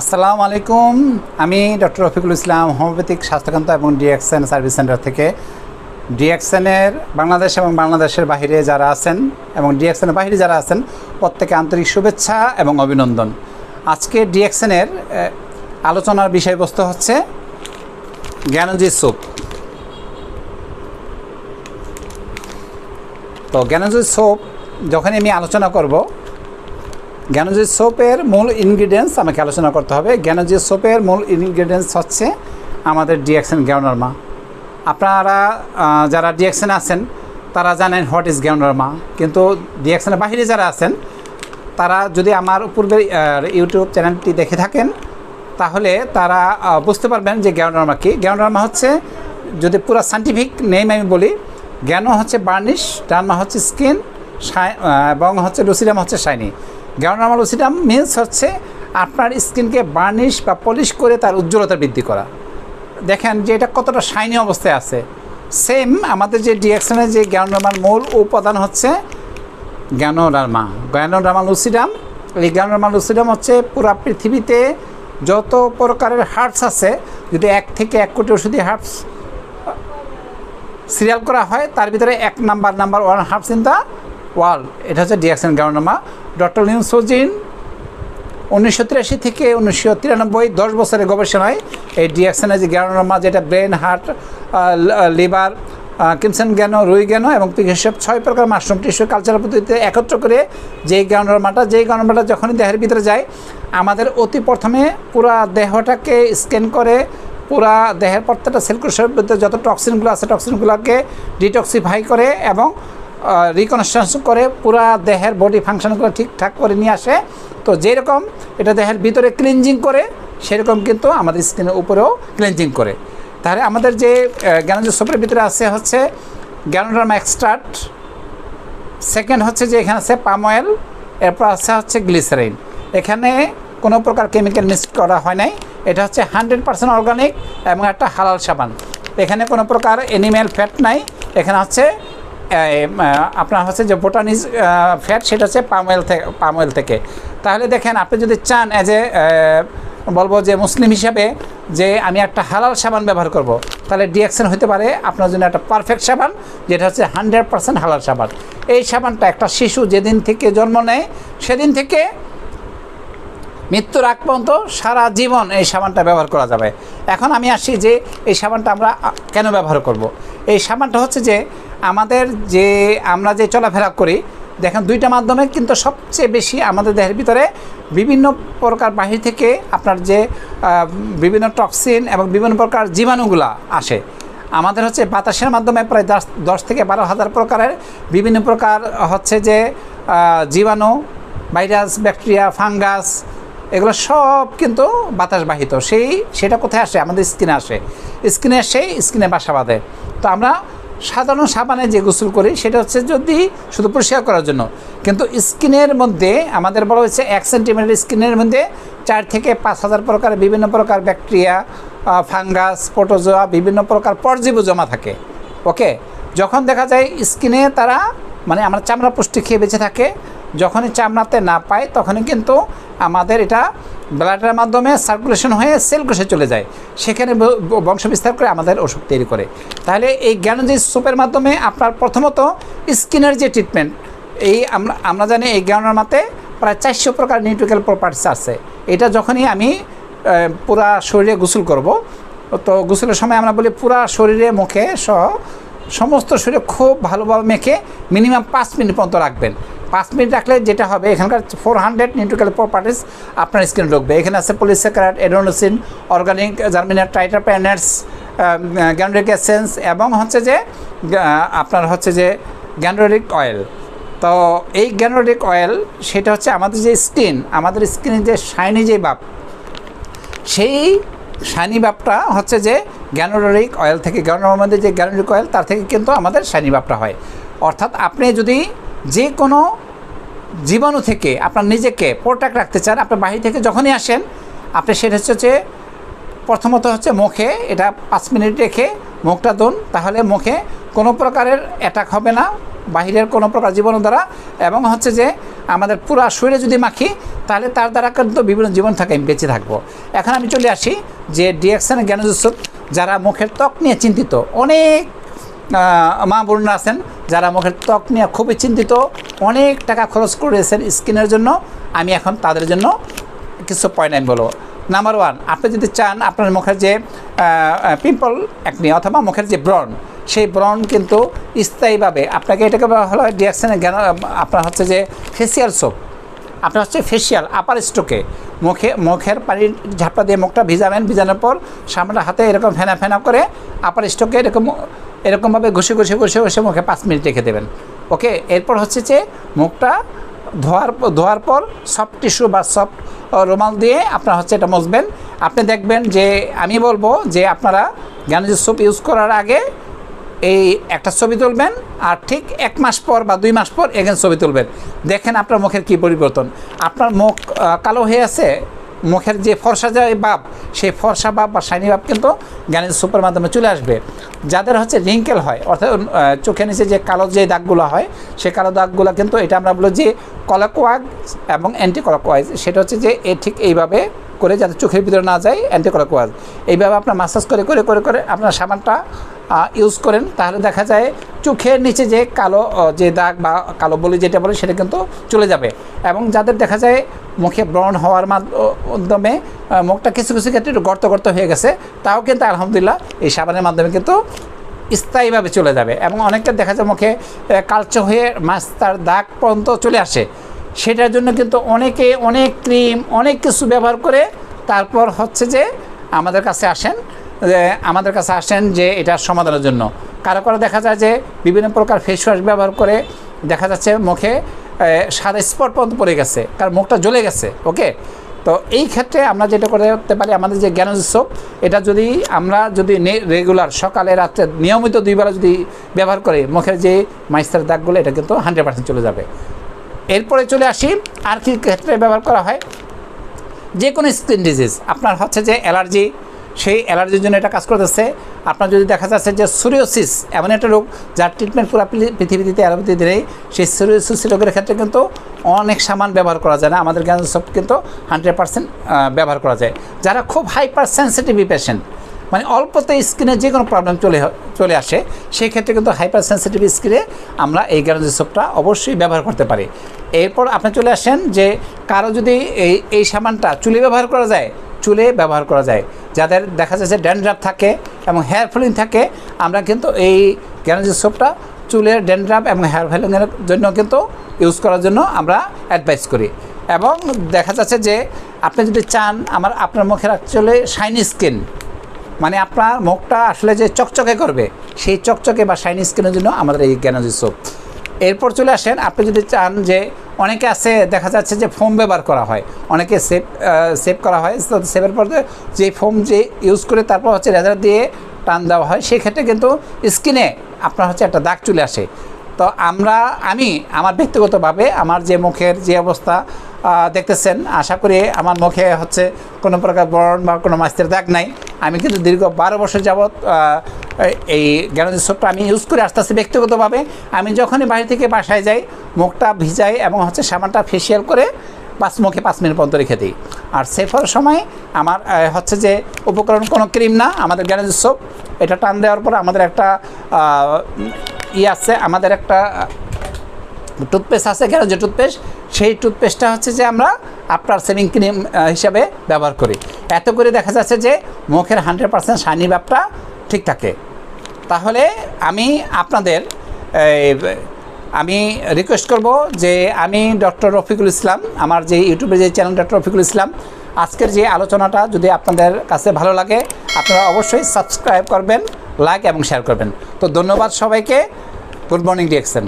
আসসালামু আলাইকুম। আমি ডক্টর রফিকুল ইসলাম, হোমিওপ্যাথিক স্বাস্থ্যকান্ত এবং ডিএক্সএন সার্ভিস সেন্টার থেকে। ডিএক্সএনের বাংলাদেশ এবং বাংলাদেশের বাইরে যারা আছেন এবং ডিএক্সএনের বাহিরে যারা আছেন, প্রত্যেকে আন্তরিক শুভেচ্ছা এবং অভিনন্দন। আজকে ডিএক্সএনের আলোচনার বিষয়বস্তু হচ্ছে জ্ঞানজি স্যুপ। তো জ্ঞানজি সোপ যখন আমি আলোচনা করব জ্ঞানজি সোপের মূল ইনগ্রিডিয়েন্টস আমাকে আলোচনা করতে হবে। জ্ঞানজি সোপের মূল ইনগ্রিডিয়েন্টস হচ্ছে আমাদের ডিএক্সেন গ্যাউনরমা আপনারা যারা ডিএক্সেনে আছেন, তারা জানেন হোয়াট ইজ গ্যাউনরমা কিন্তু ডিএক্সেনের বাইরে যারা আছেন, তারা যদি আমার পূর্বের ইউটিউব চ্যানেলটি দেখে থাকেন, তাহলে তারা বুঝতে পারবেন যে গ্যাউনরমা কি। গ্যাউনরমা হচ্ছে, যদি পুরো সাইন্টিফিক নেম আমি বলি জ্ঞান হচ্ছে বার্নিশ ডানমা হচ্ছে স্কিন এবং হচ্ছে লুসিডাম হচ্ছে শাইনি গ্যাউনরমা লুসিডাম মিন্স হচ্ছে আপনার স্কিনকে বার্নিশ বা পলিশ করে তার উজ্জ্বলতা বৃদ্ধি করা। দেখেন যে এটা কতটা শাইনি অবস্থায় আছে। সেম আমাদের যে ডিএক্সনের যে জ্ঞানোরামার মূল উপাদান হচ্ছে জ্ঞানোরামা জ্ঞানোরামা লুসিডাম এই জ্ঞানোরামা লুসিডাম হচ্ছে পুরো পৃথিবীতে যত প্রকারের হার্টস আছে, যদি এক থেকে এক কোটি ওষুধি হার্টস সিরিয়াল করা হয়, তার ভিতরে এক number number one hearts in the world এটা হচ্ছে ডিএক্সন গ্যানোরামা ডক্টর নিউসোজিন উনিশশো তিরাশি থেকে উনিশশো তিরানব্বই, দশ বছরের গবেষণায় এই ডিএক্সনের যে জ্ঞানোরামা যেটা ব্রেন, হার্ট লিভার কিমসেন জ্ঞান রুই জ্ঞান এবং পিকেসব ছয় প্রকার মাশরুম, টিস্যু, কালচারাল পদ্ধতিতে একত্র করে যেই জ্ঞানোরামাটা যেই জ্ঞানোরামাটা যখনই দেহের ভিতরে যায়, আমাদের অতি প্রথমে পুরা দেহটাকে স্ক্যান করে পুরা দেহের প্রত্যেকটা সেলকুলের ভিতরে যত টক্সিনগুলো আছে টক্সিনগুলোকে ডিটক্সিফাই করে এবং রিকনস্ট্রাকশন করে পুরা দেহের বডি ফাংশনগুলো ঠিকঠাক করে নিয়ে আসে। তো যেরকম এটা দেহের ভিতরে ক্লিনজিং করে, সেরকম কিন্তু আমাদের স্কিনের উপরেও ক্লিনজিং করে। তাহলে আমাদের যে জ্ঞানজ সোপের ভিতরে আছে হচ্ছে জ্ঞানোডার্ম এক্সট্রাক্ট সেকেন্ড হচ্ছে যে এখানে আছে পাম অয়েল এরপর আছে হচ্ছে গ্লিসারিন এখানে কোনো প্রকার কেমিক্যাল মিক্স করা হয় নাই। এটা হচ্ছে হান্ড্রেড পার্সেন্ট অর্গানিক এবং একটা হালাল সাবান। এখানে কোনো প্রকার অ্যানিম্যাল ফ্যাট নাই। এখানে হচ্ছে আপনার হচ্ছে যে বোটানিজ ফ্যাট সেটা হচ্ছে পাম অয়েল থেকে পাম অয়েল থেকে। তাহলে দেখেন, আপনি যদি চান অ্যাজ এ বলব যে মুসলিম হিসাবে যে আমি একটা হালাল সাবান ব্যবহার করব, তাহলে ডিএকশন হতে পারে আপনার জন্য একটা পারফেক্ট সাবান, যেটা হচ্ছে হান্ড্রেড পার্সেন্ট হালাল সাবান। এই সাবানটা একটা শিশু যেদিন থেকে জন্ম নেয়, সেদিন থেকে মৃত্যুর আগ পর্যন্ত সারা জীবন এই সাবানটা ব্যবহার করা যাবে। এখন আমি আসি যে, এই সাবানটা আমরা কেন ব্যবহার করব। এই সাবানটা হচ্ছে যে আমাদের যে, আমরা যে চলাফেরা করি, দেখেন দুইটা মাধ্যমে কিন্তু সবচেয়ে বেশি আমাদের দেহের ভিতরে বিভিন্ন প্রকার বাহির থেকে আপনার যে বিভিন্ন টক্সিন এবং বিভিন্ন প্রকার জীবাণুগুলা আসে। আমাদের হচ্ছে বাতাসের মাধ্যমে প্রায় দশ দশ থেকে বারো হাজার প্রকারের বিভিন্ন প্রকার হচ্ছে যে জীবাণু, ভাইরাস, ব্যাকটেরিয়া, ফাঙ্গাস, এগুলো সব কিন্তু বাতাস বাহিত সেই, সেটা কোথায় আসে? আমাদের স্কিনে আসে। স্কিনে এসে স্কিনে বাসা বাঁধে। তো আমরা সাধারণ সাবানে যে গোসল করি, সেটা হচ্ছে যদি শুধু পরিষ্কার করার জন্য। কিন্তু স্কিনের মধ্যে আমাদের বলা হয়েছে এক সেন্টিমিটার স্কিনের মধ্যে চার থেকে পাঁচ হাজার প্রকার বিভিন্ন প্রকার ব্যাকটেরিয়া ফাঙ্গাস, প্রোটোজোয়া, বিভিন্ন প্রকার পরজীব জমা থাকে। ওকে যখন দেখা যায় স্কিনে তারা মানে আমরা চামড়া পুষ্টি খেয়ে বেঁচে থাকে, যখনই চামড়াতে না পায়, তখনই কিন্তু আমাদের এটা ব্লাডের মাধ্যমে সার্কুলেশন হয়ে সেল কোষে চলে যায়। সেখানে ব- ব- বংশ বিস্তার করে আমাদের ওষুধ তৈরি করে। তাহলে এই জ্ঞানজি সোপের মাধ্যমে আপনার প্রথমত স্কিনের যে ট্রিটমেন্ট এই আমরা আমরা জানি এই জ্ঞানমাতে প্রায় চারশো প্রকার নিউট্রিক্যাল প্রপার্টিস আছে। এটা যখনই আমি পুরা শরীরে গোসল করব, তো গোসলের সময় আমরা বলি পুরা শরীরে, মুখে সহ সমস্ত শরীরে খুব ভালোভাবে মেখে মিনিমাম পাঁচ মিনিট পর্যন্ত রাখবেন। পাঁচ মিনিট রাখলে যেটা হবে, এখানকার ফোর হান্ড্রেড নিউট্রিক্যাল প্রপার্টিস আপনার স্কিনে ঢুকবে। এখানে আছে polysaccharide adenosine organic germanium triterpenoids ganoderic essence এবং হচ্ছে যে আপনার হচ্ছে যে গ্যান্ড্রিক অয়েল তো এই গ্যানোরিক অয়েল সেটা হচ্ছে আমাদের যে স্কিন, আমাদের স্কিনের যে শাইনি যে বাপ সেই শাইনি বাপটা হচ্ছে যে গ্যানোরিক অয়েল থেকে গ্যানোর মধ্যে যে গ্যানোরিক অয়েল তার থেকে কিন্তু আমাদের শাইনি বাপটা হয়। অর্থাৎ আপনি যদি যে কোনো জীবাণু থেকে আপনার নিজেকে প্রোটেক্ট রাখতে চান আপনার বাহির থেকে যখনই আসেন, আপনি সেটা হচ্ছে যে প্রথমত হচ্ছে মুখে এটা পাঁচ মিনিট রেখে মুখটা ধুন, তাহলে মুখে কোনো প্রকারের অ্যাটাক হবে না, বাহিরের কোনো প্রকার জীবাণু দ্বারা। এবং হচ্ছে যে আমাদের পুরা শরীরে যদি মাখি, তাহলে তার দ্বারা কিন্তু বিভিন্ন জীবন থাকে, আমি বেঁচে থাকব। এখন আমি চলে আসি যে ডিএক্সেন জ্ঞানযুৎসব যারা মুখের ত্বক নিয়ে চিন্তিত, অনেক মা বোনরা আছেন, যারা মুখের ত্বক নিয়ে খুবই চিন্তিত, অনেক টাকা খরচ করেছেন স্কিনের জন্য। আমি এখন তাদের জন্য কিছু পয়েন্ট আমি বলব। নাম্বার ওয়ান আপনি যদি চান আপনার মুখের যে পিম্পল একনি অথবা মুখের যে ব্রণ, সেই ব্রণ কিন্তু স্থায়ীভাবে আপনাকে এটাকে হলো ডিএক্সেনের জ্ঞান আপনার হচ্ছে যে ফেসিয়াল সোপ আপনার হচ্ছে ফেসিয়াল আপার স্টোকে মুখে, মুখের পানির ঝাপটা দিয়ে মুখটা ভিজাবেন, ভিজানোর পর সামনে হাতে এরকম ফেনা ফেনা করে আপার স্টোকে এরকম, এরকমভাবে ঘষে ঘষে ঘষে ঘষে মুখে পাঁচ মিনিট রেখে দেবেন। ওকে, এরপর হচ্ছে যে মুখটা ধোয়ার ধোয়ার পর সফট টিস্যু বা সফট রুমাল দিয়ে আপনার হচ্ছে এটা মুছবেন। আপনি দেখবেন যে, আমি বলব যে আপনারা জ্ঞানজি সোপ ইউজ করার আগে এই একটা ছবি তুলবেন আর ঠিক এক মাস পর বা দুই মাস পর এগেন ছবি তুলবেন। দেখেন আপনার মুখের কী পরিবর্তন। আপনার মুখ কালো হয়ে আছে, মুখের যে ফর্সা যে বাপ সেই ফর্সা বাপ বা শাইনি বাপ কিন্তু জ্ঞানের সুপের মাধ্যমে চলে আসবে। যাদের হচ্ছে রিঙ্কেল হয়, অর্থাৎ চোখের নিচে যে কালো যে দাগগুলো হয় সেই কালো দাগগুলো কিন্তু এটা আমরা বলি যে কলাকোয়াগ এবং অ্যান্টি কলাকোয়াইজ সেটা হচ্ছে যে এ ঠিক এইভাবে করে যাতে চোখের ভিতরে না যায় অ্যান্টি কলাকোয়াজ এইভাবে আপনার মাসাজ করে করে করে করে আপনার সাবানটা ইউজ করেন। তাহলে দেখা যায় চোখের নিচে যে কালো যে দাগ বা কালো বলি যেটা বলে সেটা কিন্তু চলে যাবে। এবং যাদের দেখা যায় মুখে ব্রণ হওয়ার মাধ্যমে মুখটা কিছু কিছু ক্ষেত্রে একটু গর্ত গর্ত হয়ে গেছে, তাও কিন্তু আলহামদুলিল্লাহ এই সাবানের মাধ্যমে কিন্তু স্থায়ীভাবে চলে যাবে। এবং অনেকটা দেখা যায় মুখে কালচে হয়ে মাস্তার দাগ পর্যন্ত চলে আসে। সেটার জন্য কিন্তু অনেকে অনেক ক্রিম, অনেক কিছু ব্যবহার করে তারপর হচ্ছে যে আমাদের কাছে আসেন, যে আমাদের কাছে আসেন যে এটার সমাধানের জন্য। কারও কারও দেখা যায় যে বিভিন্ন প্রকার ফেস ওয়াশ ব্যবহার করে দেখা যাচ্ছে মুখে সাদা স্পট পর্যন্ত পড়ে গেছে কারণ মুখটা জ্বলে গেছে ওকে তো এই ক্ষেত্রে আমরা যেটা করতে পারি, আমাদের যে জ্ঞান সোপ এটা যদি আমরা যদি রেগুলার সকালে রাত্রে নিয়মিত দুইবার যদি ব্যবহার করে, মুখের যে মাইস্তার দাগগুলো, এটা কিন্তু হান্ড্রেড পার্সেন্ট চলে যাবে। এরপরে চলে আসি আর কি ক্ষেত্রে ব্যবহার করা হয়। যে কোনো স্কিন ডিজিজ, আপনার হচ্ছে যে অ্যালার্জি, সেই অ্যালার্জির জন্য এটা কাজ করতেছে। আপনার যদি দেখা যাচ্ছে যে সুরিওসিস, এমন একটা রোগ যার ট্রিটমেন্ট পুরো পৃথিবীতে অ্যালোপ্যাথিতে নেই সেই সুরিওসিস রোগের ক্ষেত্রে কিন্তু অনেক সামান ব্যবহার করা যায় না। আমাদের সব কিন্তু হান্ড্রেড পার্সেন্ট ব্যবহার করা যায়। যারা খুব হাইপার সেন্সিটিভ পেশেন্ট মানে অল্পতে স্কিনে যে কোনো প্রবলেম চলে চলে আসে সেই ক্ষেত্রে কিন্তু হাইপার সেন্সিটিভ স্কিনে আমরা এই গ্যারান্টি সোপটা অবশ্যই ব্যবহার করতে পারি। এরপর আপনি চলে আসেন যে কারও যদি এই এই সাবানটা চুলে ব্যবহার করা যায়, চুলে ব্যবহার করা যায়। যাদের দেখা যাচ্ছে ড্যান্ড্রাফ থাকে এবং হেয়ার ফলিং থাকে, আমরা কিন্তু এই গ্যারান্টি সোপটা চুলের ড্যান্ড্রাফ এবং হেয়ার ফলিংয়ের জন্য কিন্তু ইউজ করার জন্য আমরা অ্যাডভাইস করি। এবং দেখা যাচ্ছে যে আপনি যদি চান, আমার, আপনার মুখের অ্যাকচুয়ালি শাইনি স্কিন মানে আপনার মুখটা আসলে যে চকচকে করবে, সেই চকচকে বা শাইনি স্কিনের জন্য আমাদের এই জ্ঞানজি সোপ এরপর চলে আসেন, আপনি যদি চান যে অনেকে আছে, দেখা যাচ্ছে যে ফোম ব্যবহার করা হয়, অনেকে সেভ সেভ করা হয়, তো সেভের পর যে ফোম যে ইউজ করে তারপর হচ্ছে রেজার দিয়ে টান দেওয়া হয় সেই ক্ষেত্রে কিন্তু স্কিনে আপনার হচ্ছে একটা দাগ চলে আসে। তো আমরা, আমি, আমার ব্যক্তিগতভাবে, আমার যে মুখের যে অবস্থা দেখতেছেন। আশা করি আমার মুখে হচ্ছে কোনো প্রকার বরণ বা কোনো মাস্তের দাগ নাই। আমি কিন্তু দীর্ঘ বারো বছর যাবৎ এই জ্ঞানজি সোপটা আমি ইউজ করে আস্তে আস্তে ব্যক্তিগতভাবে। আমি যখনই বাড়ি থেকে বাসায় যাই, মুখটা ভিজাই এবং হচ্ছে সামানটা ফেসিয়াল করে পাঁচ মুখে পাঁচ মিনিট পর্যন্ত রেখে দিই। আর সেফার সময় আমার হচ্ছে যে উপকরণ কোনো ক্রিম না, আমাদের জ্ঞানজি সোপ এটা টান দেওয়ার পর আমাদের একটা ই আছে, আমাদের একটা টুথপেস্ট আছে গ্যারেজের টুথপেস্ট সেই টুথপেস্টটা হচ্ছে যে আমরা আফটার সেভিং ক্রিম হিসাবে ব্যবহার করি। এত করে দেখা যাচ্ছে যে মুখের হান্ড্রেড পার্সেন্ট শাইনি ভাবটা ঠিক থাকে। তাহলে আমি আপনাদের আমি রিকোয়েস্ট করব যে আমি ডক্টর রফিকুল ইসলাম, আমার যে ইউটিউবে যে চ্যানেল ডক্টর রফিকুল ইসলাম, আজকের যে আলোচনাটা যদি আপনাদের কাছে ভালো লাগে, আপনারা অবশ্যই সাবস্ক্রাইব করবেন লাইক এবং শেয়ার করবেন। তো ধন্যবাদ সবাইকে। Good morning ডিএক্সেন